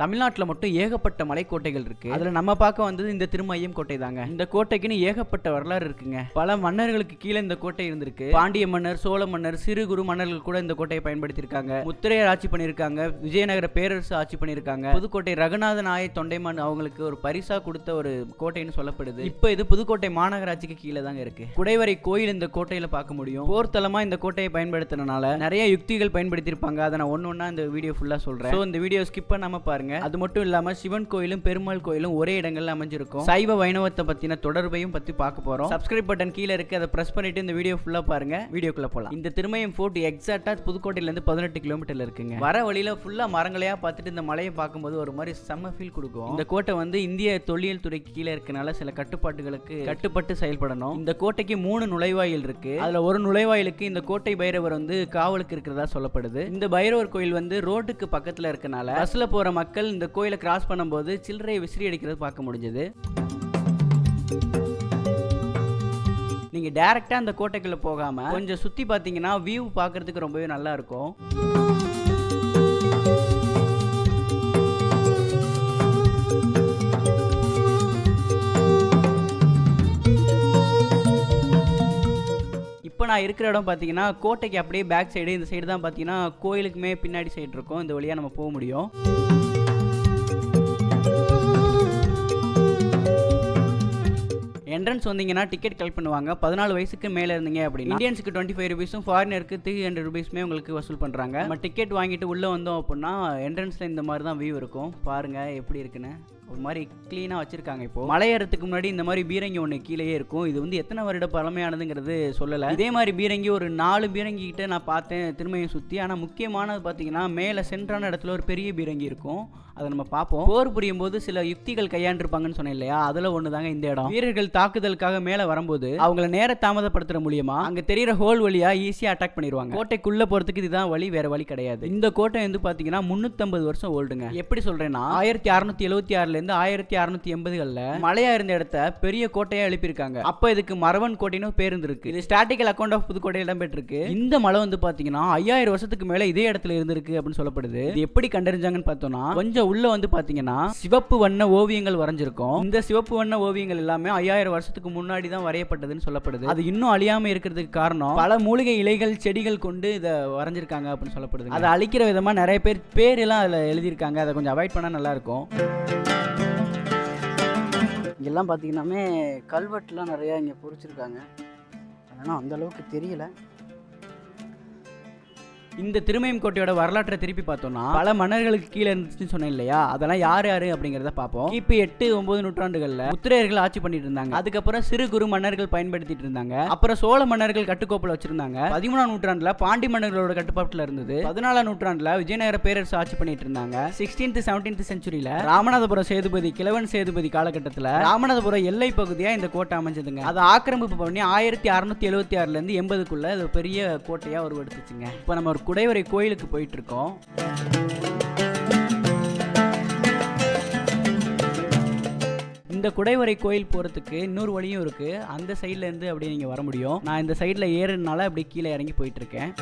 தமிழ்நாட்டில் மட்டும் ஏகப்பட்ட மலைக்கோட்டைகள் இருக்கு. அதுல நம்ம பார்க்க வந்தது இந்த திருமையம் கோட்டை தாங்க. இந்த கோட்டைக்குன்னு ஏகப்பட்ட வரலாறு இருக்குங்க. பல மன்னர்களுக்கு கீழே இந்த கோட்டை இருந்திருக்கு. பாண்டிய மன்னர் சோழ மன்னர் சிறு குறு மன்னர்கள் கூட இந்த கோட்டையை பயன்படுத்தியிருக்காங்க. முத்திரையர் ஆட்சி பண்ணியிருக்காங்க. விஜயநகர பேரரசு ஆட்சி பண்ணியிருக்காங்க. புதுக்கோட்டை ரகுநாத நாய தொண்டைமான் அவங்களுக்கு ஒரு பரிசா கொடுத்த ஒரு கோட்டைன்னு சொல்லப்படுது. இப்போ இது புதுக்கோட்டை மாநகராட்சிக்கு கீழே தாங்க இருக்கு. குடைவரை கோயில் இந்த கோட்டையில பார்க்க முடியும். போர்த்தலமா இந்த கோட்டையை பயன்படுத்தினால நிறைய யுக்திகள் பயன்படுத்தியிருப்பாங்க. அதை நான் ஒன்று ஒன்றா இந்த வீடியோ ஃபுல்லாக சொல்கிறேன் ஸோ இந்த வீடியோ ஸ்கிப் பண்ணாம பாருங்க. அது மட்டும் இல்லாம சிவன் கோயிலும் பெருமாள் கோயிலும் ஒரே இடங்கள்ல அமைஞ்சிருக்கும். சைவ வைணவத்தை பத்தின தொடர்பையும் பத்தி பார்க்க போறோம். சப்ஸ்கிரைப் பட்டன் கீழே இருக்கு அதை பிரஸ் பண்ணிட்டு இந்த வீடியோ ஃபுல்லா பாருங்க. வீடியோக்குள்ள போலாம். இந்த திருமயம் ஃபோர்ட் எக்ஸாக்டா புதுக்கோட்டையில இருந்து பதினெட்டு கிலோமீட்டர்ல இருக்குங்க. வர வழியில ஃபுல்லா மரங்களையா பார்த்துட்டு இந்த மலையை பார்க்கும்போது ஒரு மாதிரி செம்ம ஃபீல் கொடுக்கும். இந்த கோட்டை வந்து இந்திய தொல்லியல் துறைக்கு கீழே இருக்கனால சில கட்டுப்பாட்டுகளுக்கு கட்டுப்பட்டு செயல்படணும். இந்த கோட்டைக்கு மூணு நுழைவாயில் இருக்கு. அதுல ஒரு நுழைவாயிலுக்கு இந்த கோட்டை பைரவர் வந்து காவலுக்கு இருக்கிறதா சொல்லப்படுது. இந்த பைரவர் கோயில் வந்து ரோட்டுக்கு பக்கத்துல இருக்கனால பஸ்ல போற மக்கள் இந்த கோயிலை கிராஸ் பண்ணும்போது சில்லறையை விசிறி அடிக்கிறது பார்க்க முடிஞ்சது. நீங்கள் டேரெக்டாக அந்த கோட்டைக்குள்ளே போகாமல் கொஞ்சம் சுற்றி பார்த்தீங்கன்னா வியூ பார்க்குறதுக்கு ரொம்பவே நல்லா இருக்கும். இப்போ நான் இருக்கிற இடம் பார்த்தீங்கன்னா கோட்டைக்கு அப்படியே பேக் சைடு இந்த சைடு தான் பார்த்தீங்கன்னா கோயிலுக்குமே பின்னாடி சைடு இருக்கும். இந்த வழியாக நம்ம போக முடியும். என்ட்ரன்ஸ் வந்தீங்கன்னா டிக்கெட் கலெக்ட் பண்ணுவாங்க. பதினாலு வயசுக்கு மேலே இருந்தீங்க அப்படின்னா இந்தியன்ஸுக்கு டுவெண்ட்டி ஃபைவ் ருபீஸும் ஃபாரினருக்கு த்ரீ ஹண்ட்ரட் ருபீஸுமே உங்களுக்கு வசூல் பண்ணுறாங்க நம்ம டிக்கெட் வாங்கிட்டு உள்ளே வந்தோம் அப்படின்னா என்ட்ரன்ஸில் இந்த மாதிரி தான் வியூ இருக்கும். பாருங்கள் எப்படி இருக்குன்னு. ஒரு மாதிரி க்ளீனாக வச்சிருக்காங்க இப்போ. மலையேறதுக்கு முன்னாடி இந்த மாதிரி பீரங்கி ஒன்று கீழேயே இருக்கும். இது வந்து எத்தனை வருட பழமையானதுங்கிறது சொல்லலை. இதே மாதிரி பீரங்கி ஒரு நாலு பீரங்கி கிட்ட நான் பார்த்தேன் திருமையும் சுற்றி ஆனால் முக்கியமானது பார்த்தீங்கன்னா மேலே சென்றான இடத்துல ஒரு பெரிய பீரங்கி இருக்கும். அதை நம்ம பார்ப்போம். போர் புரியும் போது சில யுக்திகள் கையாண்டிருப்பாங்கன்னு சொன்னேன் இல்லையா அதில் ஒன்று தாங்க இந்த இடம். வீரர்கள் தாக்குதலுக்காக மேலே வரும்போது அவங்கள நேர தாமதப்படுத்துற மூலியமா அங்கே தெரியிற ஹோல் வழியாக ஈஸியாக அட்டாக் பண்ணிடுவாங்க. கோட்டைக்குள்ளே போகிறதுக்கு இதுதான் வழி வேற வழி கிடையாது. இந்த கோட்டை வந்து பார்த்தீங்கன்னா முந்நூற்றம்பது வருஷம் ஓல்டுங்க எப்படி சொல்கிறேன்னா ஆயிரத்தி அறுநூத்தி எழுபத்தி ஆறுல இருந்து ஆயிரத்தி அறுநூத்தி எண்பதுகளில் மலையா இருந்த இடத்த பெரிய கோட்டையா எழுப்பியிருக்காங்க. அப்போ இதுக்கு மரவன் கோட்டைன்னு பேர் இருந்திருக்கு இது ஸ்டாட்டிக்கல் அக்கௌண்ட் ஆஃப் புதுக்கோட்டை இடம்பெற்றிருக்கு இந்த மலை வந்து பார்த்தீங்கன்னா ஐயாயிரம் வருஷத்துக்கு மேல இதே இடத்துல இருந்திருக்கு அப்படின்னு சொல்லப்படுது. இது எப்படி கண்டறிஞ்சாங்கன்னு பார்த்தோம்னா கொஞ்சம் உள்ள வந்து பார்த்தீங்கன்னா சிவப்பு வண்ண ஓவியங்கள் வரைஞ்சிருக்கும். இந்த சிவப்பு வண்ண ஓவியங்கள் எல்லாமே ஐயாயிரம் வருஷத்துக்கு முன்னாடி தான் வரையப்பட்டதுன்னு சொல்லப்படுது. அது இன்னும் அழியாம இருக்கிறதுக்கு காரணம் பல மூலிகை இலைகள் செடிகள் கொண்டு இதை வரைஞ்சிருக்காங்க அப்படின்னு சொல்லப்படுது அதை அழிக்கிற விதமா நிறைய பேர் பேர் எல்லாம் அதில் எழுதியிருக்காங்க. அதை கொஞ்சம் அவாய்ட் பண்ணா நல்லா இருக்கும். இங்கெல்லாம் பார்த்தீங்கன்னாமே கல்வெட்டுலாம் நிறையா இங்கே பொறிச்சிருக்காங்க. ஆனால் அந்த அளவுக்கு தெரியல. இந்த திருமயம் கோட்டையோட வரலாற்றை திருப்பி பார்த்தோம்னா பல மன்னர்களுக்கு கீழே இருந்துச்சுன்னு சொன்னேன் இல்லையா? அதெல்லாம் யார் யாரு அப்படிங்கிறத பார்ப்போம். கிபி எட்டு ஒன்பது நூற்றாண்டுகளில் உத்திரையர்கள் ஆட்சி பண்ணிட்டு இருந்தாங்க. அதுக்கப்புறம் சிறு குறு மன்னர்கள் பயன்படுத்திட்டு இருந்தாங்க. அப்புறம் சோழ மன்னர்கள் கட்டுக்கோப்பில் வச்சிருந்தாங்க. பதிமூணாம் நூற்றாண்டுல பாண்டி மன்னர்களோட கட்டுப்பாட்டில் இருந்தது. பதினாலாம் நூற்றாண்டுல விஜயநகர பேரரசு ஆட்சி பண்ணிட்டு இருந்தாங்க. சிக்ஸ்டீன்த் செவன்டீன்த் செஞ்சுரியில ராமநாதபுரம் சேதுபதி கிழவன் சேதுபதி காலகட்டத்தில் ராமநாதபுரம் எல்லை பகுதியா இந்த கோட்டை அமைஞ்சதுங்க. அதை ஆக்கிரமிப்பு பண்ணி ஆயிரத்தி அறுநூத்தி எழுபத்தி ஆறுல இருந்து எண்பதுக்குள்ள பெரிய கோட்டையா உருவெடுத்துச்சுங்க. இப்போ நம்ம ஒரு குடைவரை கோயிலுக்கு போயிட்டு இருக்கோம் இந்த குடைவரை கோயில் போகிறதுக்கு இன்னொரு வழியும் இருக்குது அந்த சைட்லேருந்து அப்படியே நீங்கள் வர முடியும். நான் இந்த சைடில் ஏறுனால அப்படியே கீழே இறங்கி போயிட்டுருக்கேன்.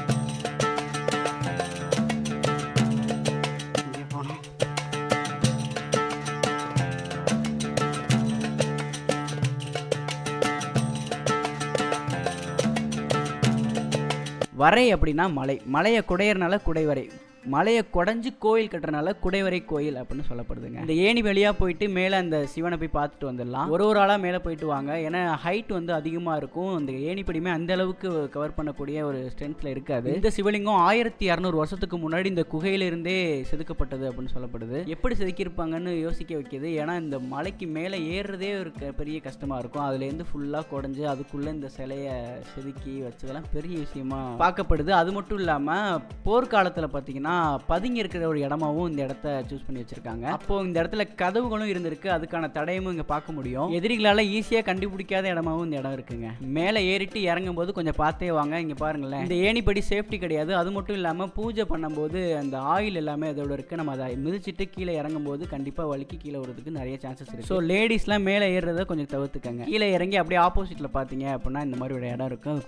வரை அப்படின்னா மலை. மலையை குடையறனால குடைவரை. மலையை குடஞ்சி கோயில் கட்டுறனால குடைவரை கோயில் அப்படின்னு சொல்லப்படுதுங்க. இந்த ஏணி வழியா போயிட்டு மேலே அந்த சிவனை போய் பார்த்துட்டு வந்துடலாம். ஒரு ஒரு ஆளாக மேலே போயிட்டு வாங்க. ஏன்னா ஹைட் வந்து அதிகமாக இருக்கும். இந்த ஏணிப்படியுமே அந்த அளவுக்கு கவர் பண்ணக்கூடிய ஒரு ஸ்ட்ரென்த்தில் இருக்காது. இந்த சிவலிங்கம் ஆயிரத்தி இரநூறு வருஷத்துக்கு முன்னாடி இந்த குகையிலிருந்தே செதுக்கப்பட்டது அப்படின்னு சொல்லப்படுது. எப்படி செதுக்கியிருப்பாங்கன்னு யோசிக்க வைக்கிது. ஏன்னா இந்த மலைக்கு மேலே ஏறுறதே ஒரு பெரிய கஷ்டமாக இருக்கும். அதுலேருந்து ஃபுல்லாக குடஞ்சு அதுக்குள்ளே இந்த சிலையை செதுக்கி வச்சதெல்லாம் பெரிய விஷயமா பார்க்கப்படுது. அது மட்டும் இல்லாமல் போர்க்காலத்தில் பார்த்தீங்கன்னா பதுங்கி இருக்கிற ஒரு இடமாவும் இந்த இடத்த சூஸ் பண்ணி வச்சிருக்காங்க. அப்போ இந்த இடத்துல கதவுகளும் இருந்திருக்கு. அதுக்கான தடையமும் இங்கே பார்க்க முடியும். எதிரிகளால் ஈஸியாக கண்டுபிடிக்காத இடமாவும் இந்த இடம் இருக்குங்க. மேலே ஏறிட்டு இறங்கும் போது கொஞ்சம் பார்த்தே வாங்க இங்கே பாருங்களேன். இந்த ஏணிப்படி சேஃப்டி கிடையாது. அது மட்டும் இல்லாமல் பூஜை பண்ணும்போது அந்த ஆயில் எல்லாமே அதோட இருக்கு. நம்ம அதை மிதிச்சிட்டு கீழே இறங்கும் போது கண்டிப்பாக வலிக்கு கீழே வரதுக்கு நிறைய சான்சஸ் இருக்கு. ஸோ லேடிஸ்லாம் மேலே ஏறுறத கொஞ்சம் தவிர்த்துக்கங்க. கீழே இறங்கி அப்படியே ஆப்போசிட்டில் பார்த்தீங்க அப்படின்னா இந்த மாதிரி ஒரு இடம் இருக்கும்.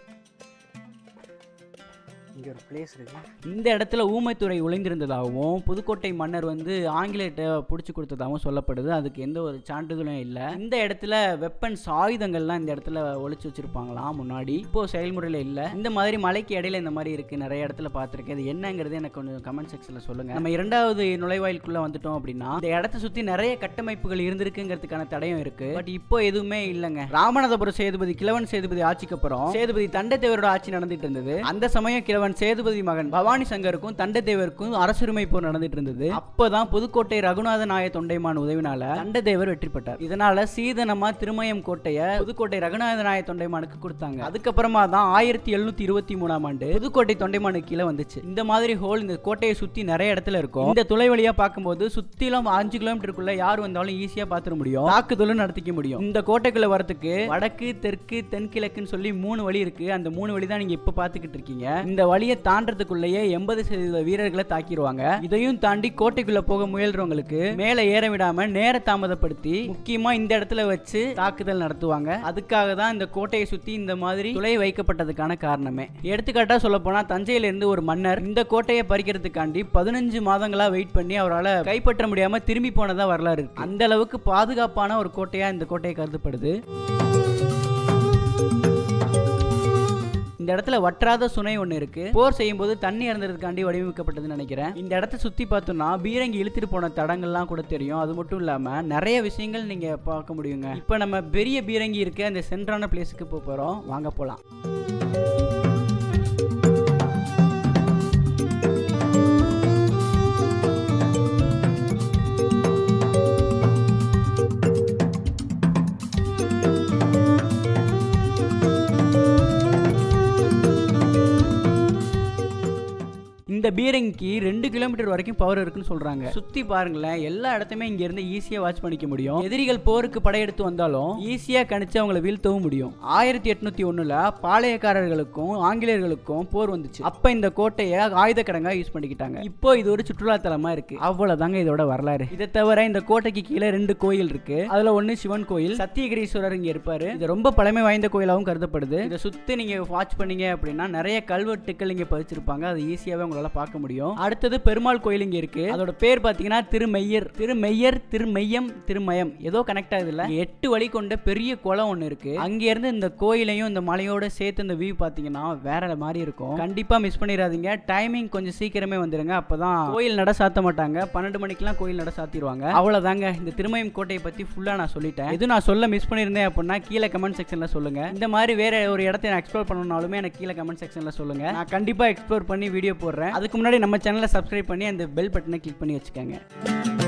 இங்கே ஒரு பிளேஸ் இருக்கு. இந்த இடத்துல ஊமைத்துறை உழைந்திருந்ததாகவும் புதுக்கோட்டை மன்னர் வந்து ஆங்கிலேயர்கிட்ட பிடிச்சி கொடுத்ததாகவும் சொல்லப்படுது. அதுக்கு எந்த ஒரு சான்றிதழும் இல்லை. இந்த இடத்துல வெப்பன்ஸ் ஆயுதங்கள்லாம் இந்த இடத்துல ஒழிச்சு வச்சிருப்பாங்களாம் முன்னாடி. இப்போ செயல்முறையில் இல்லை. இந்த மாதிரி மலைக்கு இடையில இந்த மாதிரி இருக்கு. நிறைய இடத்துல பார்த்துருக்கேன். இது என்னங்கிறது எனக்கு கொஞ்சம் கமெண்ட் செக்ஷனில் சொல்லுங்க. நம்ம இரண்டாவது நுழைவாயிலுக்குள்ள வந்துட்டோம் அப்படின்னா இந்த இடத்த சுத்தி நிறைய கட்டமைப்புகள் இருந்திருக்குங்கிறதுக்கான தடையும் இருக்கு. பட் இப்போ எதுவுமே இல்லைங்க. ராமநாதபுரம் சேதுபதி கிழவன் சேதுபதி ஆட்சிக்கு அப்புறம் சேதுபதி தண்டத்தேவரோட ஆட்சி நடந்துட்டு இருந்தது. அந்த சமயம் கிழவன் சேதுபதி மகன் பவானி சங்கருக்கும் தண்டத்தேவருக்கும் அரசுரிமை போர் நடந்துட்டு இருந்தது. அப்பதான் புதுக்கோட்டை ரகுநாத நாய தொண்டைமான் உதவினால தண்டதேவர் வெற்றி பெற்றார். இதனால சீதனமா திருமயம் கோட்டைய புதுக்கோட்டை ரகுநாத நாய தொண்டைமானுக்கு கொடுத்தாங்க. அதுக்கப்புறமா தான் ஆயிரத்தி எழுநூத்தி இருபத்தி மூணாம் ஆண்டு புதுக்கோட்டை தொண்டைமானுக்கு கீழே வந்துச்சு. இந்த மாதிரி ஹோல் இந்த கோட்டையை சுத்தி நிறைய இடத்துல இருக்கும். இந்த துளை வழியா பார்க்கும்போது சுத்திலும் அஞ்சு கிலோமீட்டருக்குள்ள யார் வந்தாலும் ஈஸியா பாத்துட முடியும். தாக்குதலும் நடத்திக்க முடியும். இந்த கோட்டைக்குள்ள வரத்துக்கு வடக்கு தெற்கு தென்கிழக்குன்னு சொல்லி மூணு வழி இருக்கு. அந்த மூணு வழி தான் நீங்க இப்ப பாத்துக்கிட்டு இருக்கீங்க. இந்த வழியை தாண்டறதுக்குள்ளேயே எண்பது சதவீத வீரர்களை தாக்கிடுவாங்க இதையும் தாண்டி கோட்டைக்குள்ள போக முயல்றவங்களுக்கு மேல ஏற விடாம நேர தாமதப்படுத்தி முக்கியமா இந்த இடத்துல வச்சு தாக்குதல் நடத்துவாங்க. அதுக்காக தான் இந்த கோட்டையை சுத்தி இந்த மாதிரி துளை வைக்கப்பட்டதுக்கான காரணமே. எடுத்துக்காட்டா சொல்ல போனா தஞ்சையில இருந்து ஒரு மன்னர் இந்த கோட்டையை பறிக்கிறதுக்காண்டி பதினஞ்சு மாதங்களா வெயிட் பண்ணி அவரால் கைப்பற்ற முடியாம திரும்பி போனதா வரலாறு அந்த அளவுக்கு பாதுகாப்பான ஒரு கோட்டையா இந்த கோட்டையை கருதப்படுது. இந்த இடத்துல வற்றாத சுனை ஒன்று இருக்கு. போர் செய்யும் போது தண்ணி இறந்ததுக்காண்டி வடிவமைக்கப்பட்டதுன்னு நினைக்கிறேன். இந்த இடத்த சுத்தி பார்த்தோம்னா பீரங்கி இழுத்துட்டு போன தடங்கள்லாம் கூட தெரியும். அது மட்டும் இல்லாம நிறைய விஷயங்கள் நீங்க பார்க்க முடியுங்க. இப்போ நம்ம பெரிய பீரங்கி இருக்க அந்த சென்ட்ரான பிளேஸுக்கு போக போறோம். வாங்க போலாம். இந்த பீரங்கிக்கு ரெண்டு கிலோமீட்டர் வரைக்கும் பவர் இருக்குன்னு சொல்றாங்க. சுத்தி பாருங்களேன் எல்லா இடத்தையுமே இங்க இருந்து ஈஸியா வாட்ச் பண்ணிக்க முடியும். எதிரிகள் போருக்கு படையெடுத்து வந்தாலும் ஈஸியா கணிச்சு அவங்கள வீழ்த்தவும் முடியும். ஆயிரத்தி எட்நூத்தி ஒண்ணுல பாளையக்காரர்களுக்கும் ஆங்கிலேயர்களுக்கும் போர் வந்துச்சு. அப்ப இந்த கோட்டையை ஆயுத கடங்கா யூஸ் பண்ணிக்கிட்டாங்க. இப்போ இது ஒரு சுற்றுலா தலமா இருக்கு. அவ்வளவுதாங்க இதோட வரலாறு. இதை தவிர இந்த கோட்டைக்கு கீழே ரெண்டு கோயில் இருக்கு. அதுல ஒண்ணு சிவன் கோயில். சத்தியகிரீஸ்வரர் இங்க இருப்பாரு. இது ரொம்ப பழமை வாய்ந்த கோயிலாகவும் கருதப்படுது. இதை சுத்தி நீங்க வாட்ச் பண்ணீங்க அப்படின்னா நிறைய கல்வெட்டுக்கள் இங்க பதிச்சிருப்பாங்க. அது ஈஸியாவே உங்களால பார்க்க முடியும். அடுத்தது பெருமாள் கோயில் இங்க இருக்கு. அதோட பேர் பாத்தீங்கன்னா திருமெய்யர். திருமெய்யர் திருமெய்யம் திருமயம். ஏதோ கனெக்ட் ஆகுது இல்ல? எட்டு வழி கொண்ட பெரிய குளம் ஒன்னு இருக்கு. அங்க இருந்து இந்த கோயிலையும் இந்த மலையோட சேர்த்து இந்த வியூ பாத்தீங்கன்னா வேற மாதிரி இருக்கும். கண்டிப்பா மிஸ் பண்ணிடாதீங்க. டைமிங் கொஞ்சம் சீக்கிரமே வந்துருங்க. அப்பதான் கோயில் நட சாத்த மாட்டாங்க. பன்னெண்டு மணிக்கெல்லாம் கோயில் நட சாத்திடுவாங்க. அவ்வளவுதாங்க. இந்த திருமயம் கோட்டையை பத்தி ஃபுல்லா நான் சொல்லிட்டேன். இது நான் சொல்ல மிஸ் பண்ணியிருந்தேன் அப்படின்னா கீழே கமெண்ட் செக்ஷன்ல சொல்லுங்க. இந்த மாதிரி வேற ஒரு இடத்தை நான் எக்ஸ்ப்ளோர் பண்ணணும்னாலுமே எனக்கு கீழே கமெண்ட் செக்ஷன்ல சொல்லுங்க. நான் கண்டிப்பா எக்ஸ்ப்ளோர் பண்ணி வீடியோ போடுறேன். அதுக்கு முன்னாடி நம்ம சேனலை சப்ஸ்கிரைப் பண்ணி அந்த பெல் பட்டனை கிளிக் பண்ணி வச்சுக்கோங்க.